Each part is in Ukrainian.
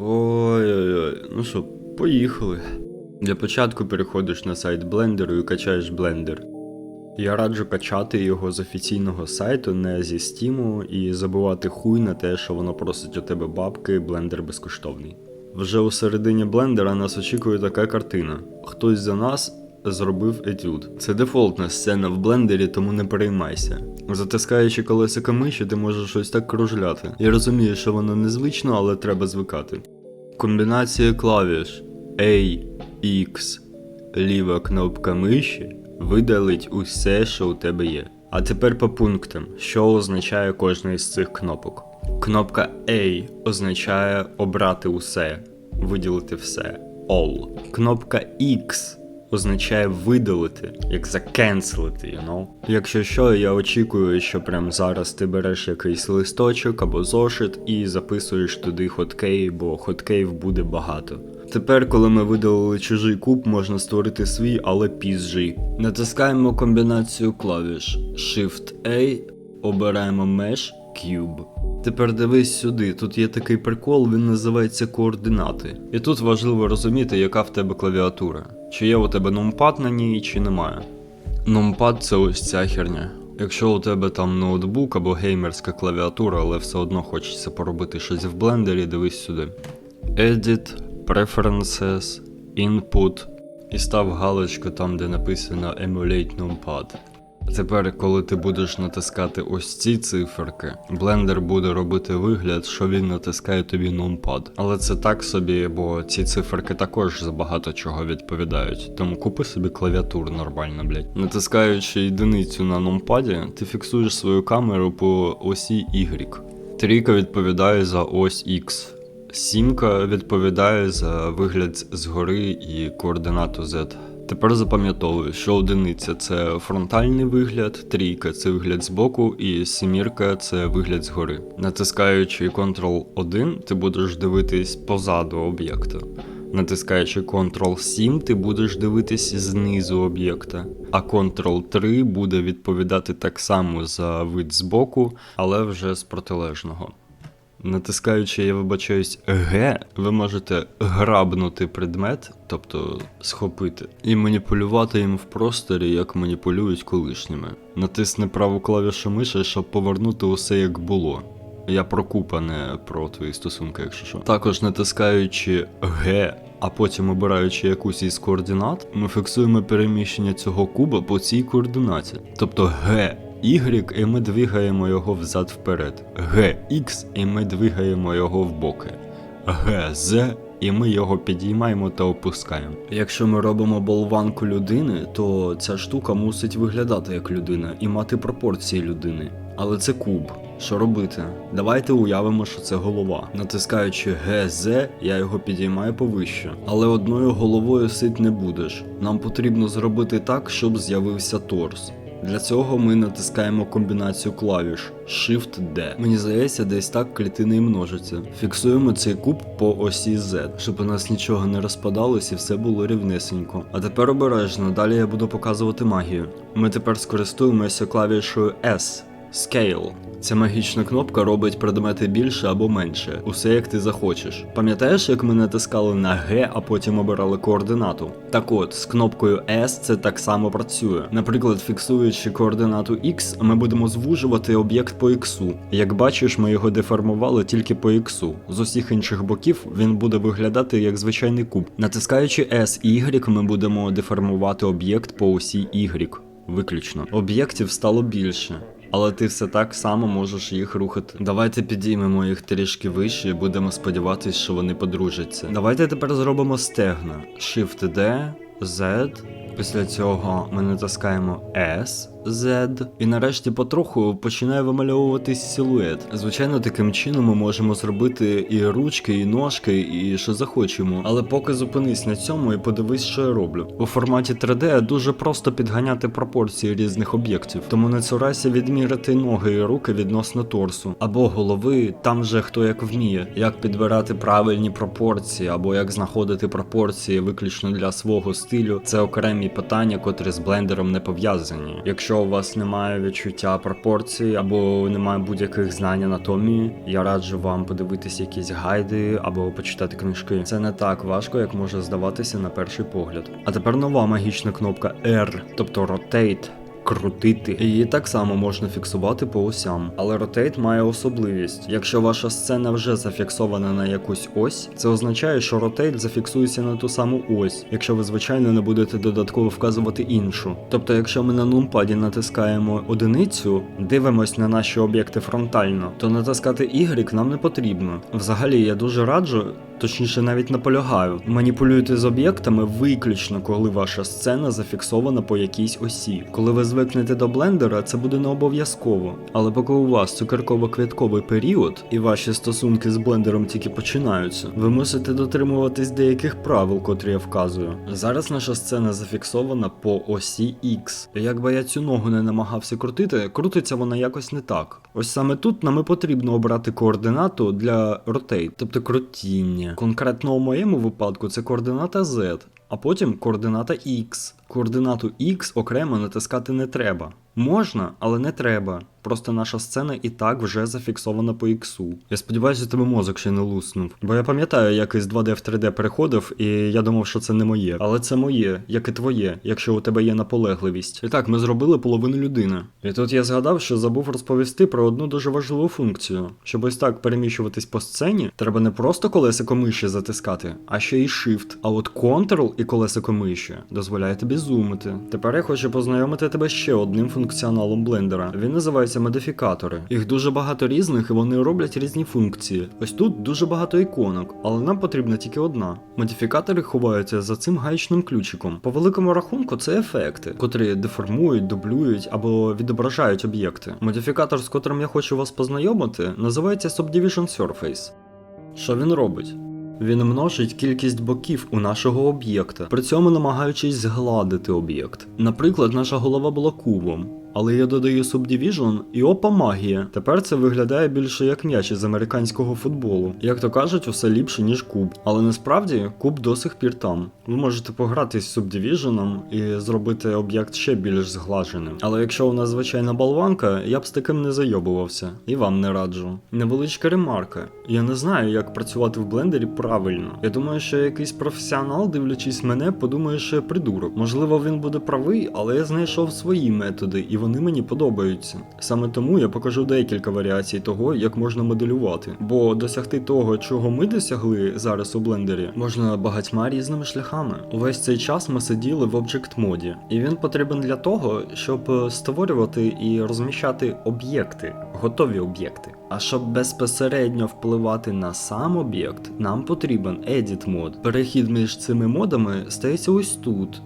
Ой-ой-ой, ну що, поїхали. Для початку переходиш на сайт блендеру і качаєш блендер. Я раджу качати його з офіційного сайту, не зі стіму, і забувати хуй на те, що воно просить у тебе бабки, блендер безкоштовний. Вже у середині блендера нас очікує така картина. Хтось за нас зробив етюд. Це дефолтна сцена в блендері, тому не переймайся. Затискаючи колесико миші, ти можеш ось так кружляти. Я розумію, що воно незвично, але треба звикати. Комбінація клавіш A, X, ліва кнопка миші видалить усе, що у тебе є. А тепер по пунктам, що означає кожна із цих кнопок. Кнопка A означає обрати усе, виділити все. All. Кнопка X означає видалити, як закенселити, you know? Якщо що, я очікую, що прямо зараз ти береш якийсь листочок або зошит і записуєш туди хоткей, бо хоткеїв буде багато. Тепер, коли ми видалили чужий куб, можна створити свій, але пізжий. Натискаємо комбінацію клавіш Shift-A, обираємо Mesh Cube. Тепер дивись сюди, тут є такий прикол, він називається координати. І тут важливо розуміти, яка в тебе клавіатура. Чи є у тебе нумпад на ній, чи немає. Нумпад це ось ця херня. Якщо у тебе там ноутбук або геймерська клавіатура, але все одно хочеться поробити щось в блендері, дивись сюди. Edit, Preferences, Input і став галочку там, де написано Emulate Numpad. Тепер, коли ти будеш натискати ось ці циферки, блендер буде робити вигляд, що він натискає тобі нумпад. Але це так собі, бо ці циферки також за багато чого відповідають. Тому купи собі клавіатуру нормально, блядь. Натискаючи єдиницю на нумпаді, ти фіксуєш свою камеру по осі Y. Трійка відповідає за ось X. Сімка відповідає за вигляд згори і координату Z. Тепер запам'ятовую, що одиниця це фронтальний вигляд, трійка це вигляд збоку, і семірка це вигляд згори. Натискаючи Ctrl-1, ти будеш дивитись позаду об'єкта. Натискаючи Ctrl-7, ти будеш дивитись знизу об'єкта, а Ctrl-3 буде відповідати так само за вид збоку, але вже з протилежного. Натискаючи, я вибачаюсь, Г, ви можете грабнути предмет, тобто схопити, і маніпулювати їм в просторі, як маніпулюють колишніми. Натисни праву клавішу миші, щоб повернути усе як було. Я про куб, а не про твої стосунки, якщо що. Також натискаючи Г, а потім обираючи якусь із координат, ми фіксуємо переміщення цього куба по цій координаті. Тобто Г Y, і ми двигаємо його взад вперед. Г, X, і ми двигаємо його в боки. З, і ми його підіймаємо та опускаємо. Якщо ми робимо болванку людини, то ця штука мусить виглядати як людина і мати пропорції людини. Але це куб. Що робити? Давайте уявимо, що це голова. Натискаючи ГЗ, я його підіймаю повище. Але одною головою сить не будеш. Нам потрібно зробити так, щоб з'явився торс. Для цього ми натискаємо комбінацію клавіш Shift-D. Мені здається, десь так клітини і множаться. Фіксуємо цей куб по осі Z, щоб у нас нічого не розпадалось і все було рівнесенько. А тепер обережно, далі я буду показувати магію. Ми тепер скористуємося клавішою S. Scale. Ця магічна кнопка робить предмети більше або менше, усе як ти захочеш. Пам'ятаєш, як ми натискали на G, а потім обирали координату? Так от, з кнопкою S це так само працює. Наприклад, фіксуючи координату X, ми будемо звужувати об'єкт по X. Як бачиш, ми його деформували тільки по X. З усіх інших боків він буде виглядати як звичайний куб. Натискаючи S Y, ми будемо деформувати об'єкт по осі Y. Виключно. Об'єктів стало більше. Але ти все так само можеш їх рухати. Давайте підіймемо їх трішки вище і будемо сподіватися, що вони подружаться. Давайте тепер зробимо стегна. Shift-D, Z. Після цього ми натискаємо S, Z. І нарешті потроху починає вимальовуватись силует. Звичайно, таким чином ми можемо зробити і ручки, і ножки, і що захочемо. Але поки зупинись на цьому і подивись, що я роблю. У форматі 3D дуже просто підганяти пропорції різних об'єктів, тому не цурайся відміряти ноги і руки відносно торсу або голови, там же хто як вміє, як підбирати правильні пропорції, або як знаходити пропорції виключно для свого стилю. Це окремі питання, котрі з блендером не пов'язані. Якщо у вас немає відчуття пропорцій або немає будь-яких знань анатомії, я раджу вам подивитись якісь гайди або почитати книжки. Це не так важко, як може здаватися на перший погляд. А тепер нова магічна кнопка R, тобто Rotate. Крутити її так само можна фіксувати по осям, але Rotate має особливість. Якщо ваша сцена вже зафіксована на якусь ось, це означає, що Rotate зафіксується на ту саму ось, якщо ви звичайно не будете додатково вказувати іншу. Тобто, якщо ми на нумпаді натискаємо одиницю, дивимось на наші об'єкти фронтально, то натискати Y нам не потрібно. Взагалі, я дуже раджу. Точніше, навіть наполягаю, маніпулюйте з об'єктами виключно, коли ваша сцена зафіксована по якійсь осі. Коли ви звикнете до блендера, це буде не обов'язково. Але поки у вас цукерково-квітковий період і ваші стосунки з блендером тільки починаються, ви мусите дотримуватись деяких правил, котрі я вказую. Зараз наша сцена зафіксована по осі X. Якби я цю ногу не намагався крутити, крутиться вона якось не так. Ось саме тут нам і потрібно обрати координату для rotate, тобто крутіння. Конкретно у моєму випадку це координата Z, а потім координата X. Координату X окремо натискати не треба. Можна, але не треба. Просто наша сцена і так вже зафіксована по іксу. Я сподіваюся, тебе мозок ще не луснув. Бо я пам'ятаю, як із 2D в 3D переходив, і я думав, що це не моє. Але це моє, як і твоє, якщо у тебе є наполегливість. І так, ми зробили половину людини. І тут я згадав, що забув розповісти про одну дуже важливу функцію. Щоб ось так переміщуватись по сцені, треба не просто колесико миші затискати, а ще й Shift. А от Ctrl і колесико миші дозволяє тобі зумити. Тепер я хочу познайомити тебе ще одним функціоналом блендера. Він називається модифікатори. Їх дуже багато різних, і вони роблять різні функції. Ось тут дуже багато іконок, але нам потрібна тільки одна. Модифікатори ховаються за цим гаєчним ключиком. По великому рахунку, це ефекти, котрі деформують, дублюють або відображають об'єкти. Модифікатор, з котрим я хочу вас познайомити, називається Subdivision Surface. Що він робить? Він множить кількість боків у нашого об'єкта, при цьому намагаючись згладити об'єкт. Наприклад, наша голова була кубом. Але я додаю Subdivision і опа магія. Тепер це виглядає більше як м'яч із американського футболу. Як то кажуть, усе ліпше, ніж куб. Але насправді куб до сих пір там. Ви можете пограти з Subdivision і зробити об'єкт ще більш зглаженим. Але якщо у нас звичайна болванка, я б з таким не зайобувався. І вам не раджу. Невеличка ремарка. Я не знаю, як працювати в блендері правильно. Я думаю, що якийсь професіонал, дивлячись мене, подумає, що я придурок. Можливо, він буде правий, але я знайшов свої методи, і вони мені подобаються. Саме тому я покажу декілька варіацій того, як можна моделювати. Бо досягти того, чого ми досягли зараз у блендері, можна багатьма різними шляхами. Увесь цей час ми сиділи в Object моді, і він потрібен для того, щоб е, створювати і розміщати об'єкти, готові об'єкти. А щоб безпосередньо впливати на сам об'єкт, нам потрібен Edit мод. Перехід між цими модами стається ось тут.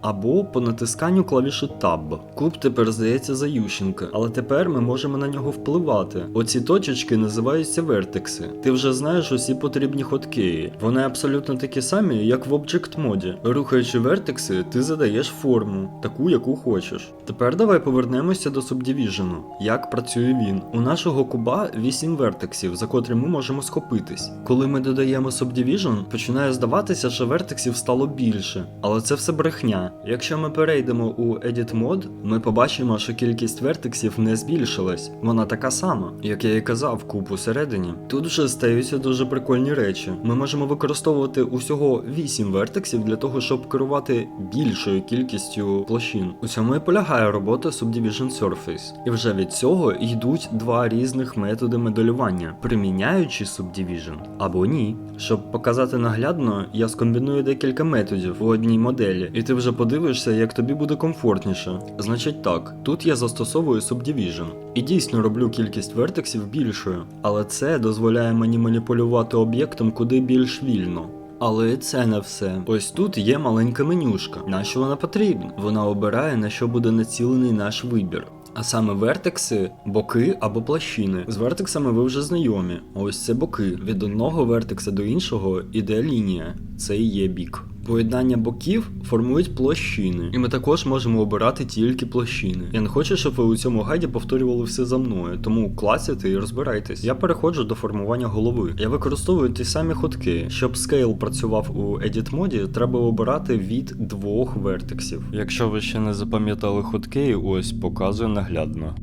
Або по натисканню клавіші Tab. Куб тепер здається за Ющенка, але тепер ми можемо на нього впливати. Оці точечки називаються вертекси. Ти вже знаєш усі потрібні ходки. Вони абсолютно такі самі, як в Object моді. Рухаючи вертекси, ти задаєш форму, таку, яку хочеш. Тепер давай повернемося до Subdivision. Як працює він? У нашого куба 8 вертексів, за котрі ми можемо схопитись. Коли ми додаємо Subdivision, починає здаватися, що вертексів стало більше, але це все брехня. Якщо ми перейдемо у Edit мод, ми побачимо, що кількість вертексів не збільшилась. Вона така сама, як я і казав, куб усередині. Тут вже стаються дуже прикольні речі. Ми можемо використовувати усього 8 вертексів для того, щоб керувати більшою кількістю площин. У цьому і полягає робота Subdivision Surface. І вже від цього йдуть два різних методи моделювання, приміняючи Subdivision або ні. Щоб показати наглядно, я скомбіную декілька методів у одній моделі, і ти вже подивишся, як тобі буде комфортніше. Значить так, тут я застосовую Subdivision і дійсно роблю кількість вертексів більшою, але це дозволяє мені маніпулювати об'єктом куди більш вільно. Але це не все. Ось тут є маленька менюшка. На що вона потрібна? Вона обирає на що буде націлений наш вибір. А саме вертекси, боки або площини. З вертексами ви вже знайомі. Ось це боки. Від одного вертекса до іншого іде лінія. Це і є бік. Поєднання боків формують площини, і ми також можемо обирати тільки площини. Я не хочу, щоб ви у цьому гайді повторювали все за мною, тому клацайте і розбирайтесь. Я переходжу до формування голови. Я використовую ті самі ходки. Щоб скейл працював у Edit моді, треба обирати від двох вертексів. Якщо ви ще не запам'ятали ходки, ось показую наглядно.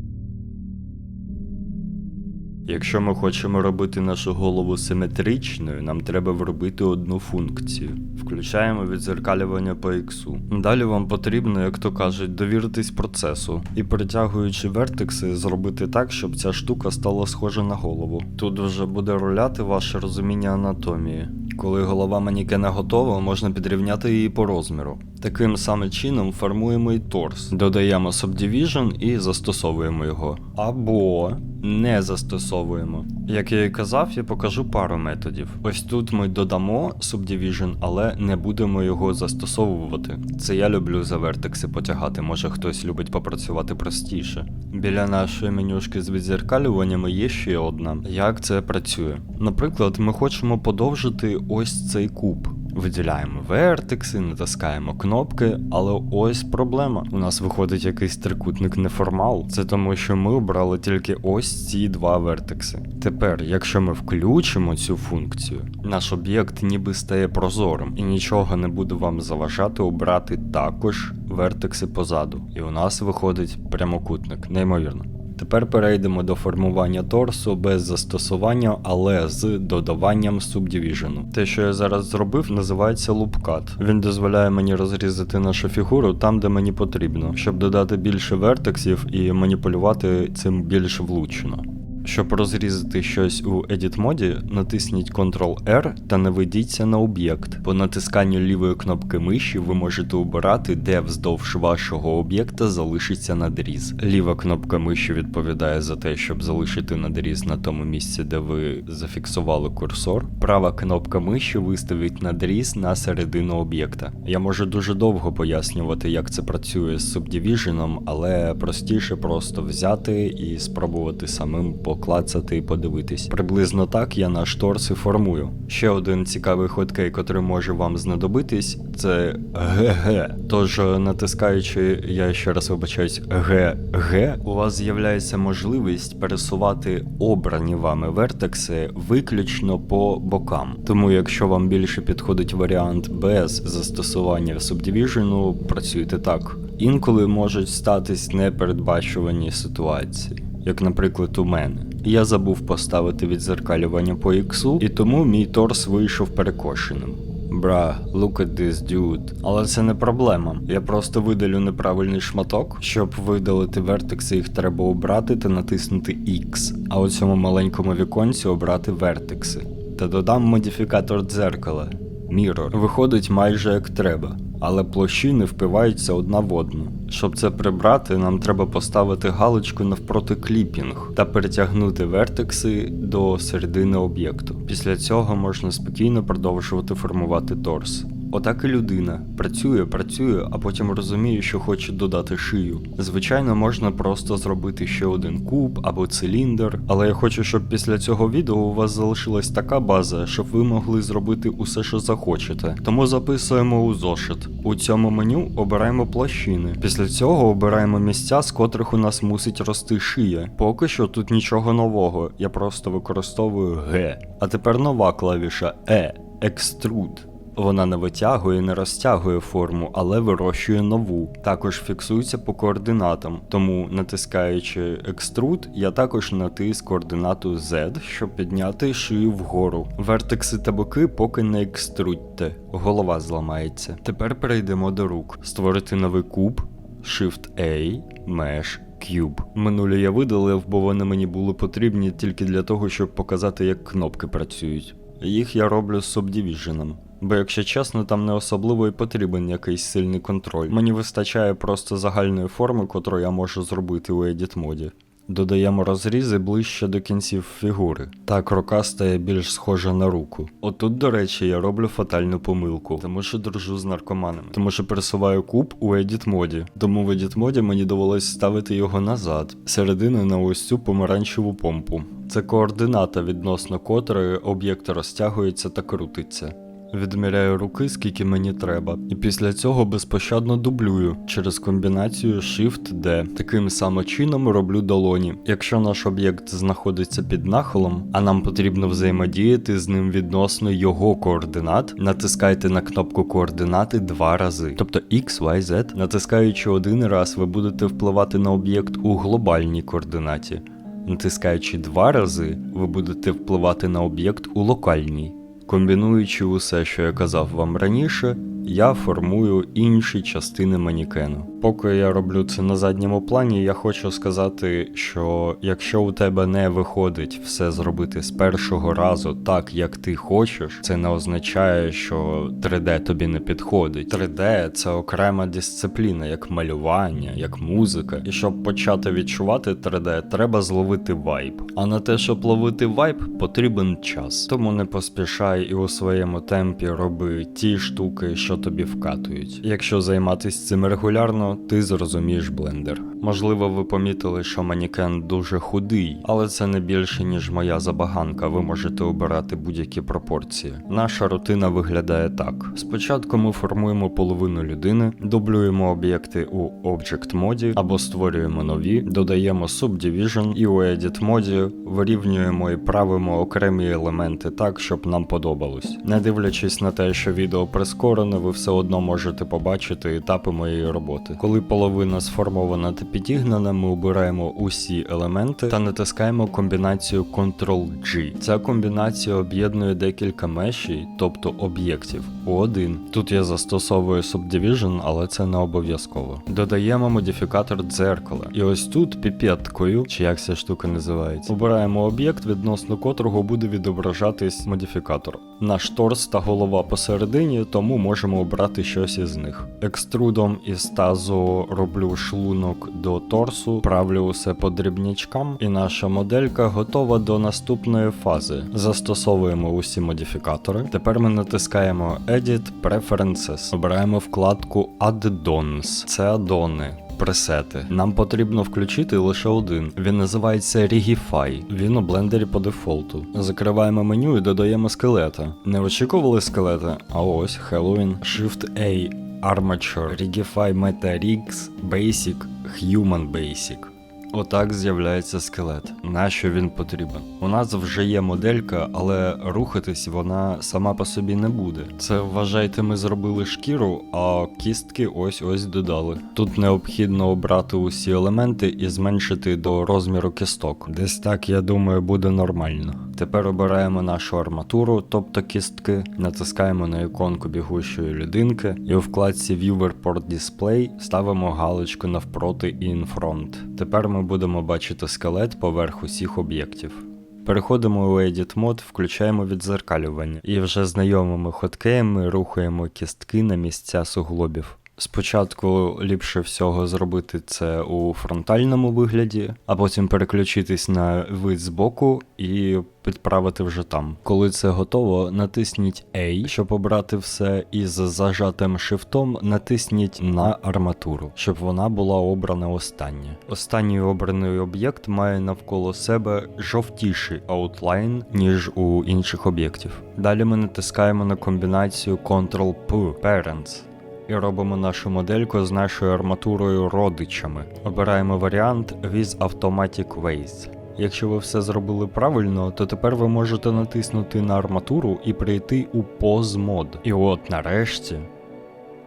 Якщо ми хочемо робити нашу голову симетричною, нам треба вробити одну функцію. Включаємо відзеркалювання по іксу. Далі вам потрібно, як то кажуть, довіритись процесу і перетягуючи вертекси, зробити так, щоб ця штука стала схожа на голову. Тут вже буде руляти ваше розуміння анатомії. Коли голова манікена готова, можна підрівняти її по розміру. Таким самим чином формуємо і торс, додаємо Subdivision і застосовуємо його. Або не застосовуємо. Як я і казав, я покажу пару методів. Ось тут ми додамо Subdivision, але не будемо його застосовувати. Це я люблю за вертекси потягати, може хтось любить попрацювати простіше. Біля нашої менюшки з відзеркалюваннями є ще одна. Як це працює? Наприклад, ми хочемо подовжити ось цей куб. Виділяємо вертекси, натискаємо кнопки, але ось проблема. У нас виходить якийсь трикутник неформал. Це тому, що ми обрали тільки ось ці два вертекси. Тепер, якщо ми включимо цю функцію, наш об'єкт ніби стає прозорим і нічого не буде вам заважати обрати також вертекси позаду. І у нас виходить прямокутник, неймовірно. Тепер перейдемо до формування торсу без застосування, але з додаванням субдивіжену. Те, що я зараз зробив, називається лупкат. Він дозволяє мені розрізати нашу фігуру там, де мені потрібно, щоб додати більше вертексів і маніпулювати цим більш влучно. Щоб розрізати щось у Edit моді, натисніть Ctrl-R та наведіться на об'єкт. По натисканню лівої кнопки миші ви можете обирати, де вздовж вашого об'єкта залишиться надріз. Ліва кнопка миші відповідає за те, щоб залишити надріз на тому місці, де ви зафіксували курсор. Права кнопка миші виставить надріз на середину об'єкта. Я можу дуже довго пояснювати, як це працює з Subdivision, але простіше просто взяти і спробувати самим поклацати і подивитись. Приблизно так я наш торс і формую. Ще один цікавий ходкей, котрий може вам знадобитись, це ГГ. Тож, натискаючи, я ще раз вибачаюсь, ГГ, у вас з'являється можливість пересувати обрані вами вертекси виключно по бокам. Тому, якщо вам більше підходить варіант без застосування Subdivision, працюйте так. Інколи можуть статись непередбачувані ситуації як, наприклад, у мене. Я забув поставити відзеркалювання по іксу, і тому мій торс вийшов перекошеним. Бра, look at this dude. Але це не проблема. Я просто видалю неправильний шматок. Щоб видалити вертекси, їх треба обрати та натиснути X, а у цьому маленькому віконці обрати вертекси. Та додам модифікатор дзеркала. Mirror. Виходить майже як треба, але площини впиваються одна в одну. Щоб це прибрати, нам треба поставити галочку навпроти кліпінг та перетягнути вертекси до середини об'єкту. Після цього можна спокійно продовжувати формувати торс. Отак і людина працює, працює, а потім розуміє, що хоче додати шию. Звичайно, можна просто зробити ще один куб або циліндр, але я хочу, щоб після цього відео у вас залишилась така база, щоб ви могли зробити усе, що захочете. Тому записуємо у зошит. У цьому меню обираємо площини. Після цього обираємо місця, з котрих у нас мусить рости шия. Поки що тут нічого нового, я просто використовую Г. А тепер нова клавіша Е. Екструд. Вона не витягує, не розтягує форму, але вирощує нову. Також фіксується по координатам. Тому, натискаючи Extrude, я також натис координату Z, щоб підняти шию вгору. Вертекси та боки поки не екструдьте, голова зламається. Тепер перейдемо до рук. Створити новий куб, Shift-A, Mesh, Cube. Минулі я видалив, бо вони мені були потрібні тільки для того, щоб показати, як кнопки працюють. Їх я роблю з Subdivision. Бо, якщо чесно, там не особливо і потрібен якийсь сильний контроль. Мені вистачає просто загальної форми, котру я можу зробити у Edit моді. Додаємо розрізи ближче до кінців фігури. Так рука стає більш схожа на руку. Отут, до речі, я роблю фатальну помилку, тому що дружу з наркоманами. Тому що пересуваю куб у Edit моді. Тому в Edit моді мені довелось ставити його назад, середину на ось цю помаранчеву помпу. Це координата, відносно котрої об'єкт розтягується та крутиться. Відміряю руки, скільки мені треба, і після цього безпощадно дублюю через комбінацію Shift-D. Таким самим чином роблю долоні. Якщо наш об'єкт знаходиться під нахилом, а нам потрібно взаємодіяти з ним відносно його координат, натискайте на кнопку координати два рази, тобто X, Y, Z. Натискаючи один раз, ви будете впливати на об'єкт у глобальній координаті. Натискаючи два рази, ви будете впливати на об'єкт у локальній. Комбінуючи усе, що я казав вам раніше, я формую інші частини манікену. Поки я роблю це на задньому плані, я хочу сказати, що якщо у тебе не виходить все зробити з першого разу так, як ти хочеш, це не означає, що 3D тобі не підходить. 3D це окрема дисципліна, як малювання, як музика. І щоб почати відчувати 3D, треба зловити вайб. А на те, щоб ловити вайб, потрібен час. Тому не поспішай і у своєму темпі роби ті штуки, що тобі вкатують. Якщо займатися цим регулярно, ти зрозумієш блендер. Можливо, ви помітили, що манікен дуже худий, але це не більше, ніж моя забаганка. Ви можете обирати будь-які пропорції. Наша рутина виглядає так: спочатку ми формуємо половину людини, дублюємо об'єкти у Object моді або створюємо нові, додаємо Subdivision і у Edit моді вирівнюємо і правимо окремі елементи так, щоб нам подобалось. Не дивлячись на те, що відео прискорене, ви все одно можете побачити етапи моєї роботи. Коли половина сформована та підігнана, ми обираємо усі елементи та натискаємо комбінацію Ctrl-G. Ця комбінація об'єднує декілька мешій, тобто об'єктів, у один. Тут я застосовую Subdivision, але це не обов'язково. Додаємо модифікатор дзеркала. І ось тут піпеткою, чи як ця штука називається, обираємо об'єкт, відносно котрого буде відображатись модифікатор. Наш торс та голова посередині, тому можемо обрати щось із них. Екструдом із тазу роблю шлунок до торсу, правлю усе по дрібнячкам, і наша моделька готова до наступної фази. Застосовуємо усі модифікатори. Тепер ми натискаємо Edit Preferences. Обираємо вкладку Add-ons. Це аддони. Пресети. Нам потрібно включити лише один. Він називається Rigify. Він у блендері по дефолту. Закриваємо меню і додаємо скелета. Не очікували скелета? А ось Halloween. Shift A. Armature. Rigify Meta Rigs. Basic. Human Basic. Отак з'являється скелет. Нащо він потрібен? У нас вже є моделька, але рухатись вона сама по собі не буде. Це вважайте, ми зробили шкіру, а кістки ось ось додали. Тут необхідно обрати усі елементи і зменшити до розміру кісток. Десь так, я думаю, буде нормально. Тепер обираємо нашу арматуру, тобто кістки, натискаємо на іконку бігущої людинки, і у вкладці Viewer Port Display ставимо галочку навпроти In Front. Тепер ми будемо бачити скелет поверх усіх об'єктів. Переходимо у Edit Mode, включаємо відзеркалювання і вже знайомими хоткеями рухаємо кістки на місця суглобів. Спочатку ліпше всього зробити це у фронтальному вигляді, а потім переключитись на вид збоку і підправити вже там. Коли це готово, натисніть A, щоб обрати все, і з зажатим шифтом натисніть на арматуру, щоб вона була обрана остання. Останній обраний об'єкт має навколо себе жовтіший аутлайн, ніж у інших об'єктів. Далі ми натискаємо на комбінацію Ctrl-P Parents і робимо нашу модельку з нашою арматурою родичами. Обираємо варіант with Automatic Ways. Якщо ви все зробили правильно, то тепер ви можете натиснути на арматуру і прийти у Pose мод. І от нарешті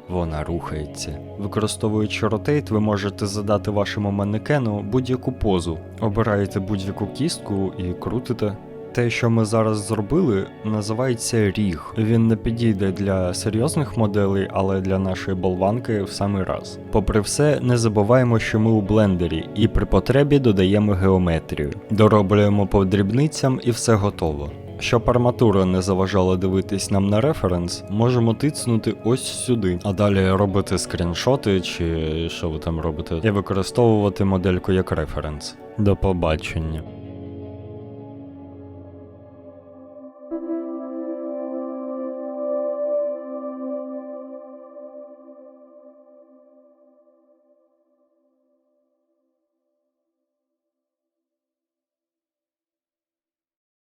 вона рухається. Використовуючи Rotate, ви можете задати вашому манекену будь-яку позу. Обираєте будь-яку кістку і крутите. Те, що ми зараз зробили, називається ріг. Він не підійде для серйозних моделей, але для нашої болванки в самий раз. Попри все, не забуваємо, що ми у блендері, і при потребі додаємо геометрію. Дороблюємо по дрібницям і все готово. Щоб арматура не заважала дивитись нам на референс, можемо тицнути ось сюди, а далі робити скріншоти чи що ви там робите, і використовувати модельку як референс. До побачення.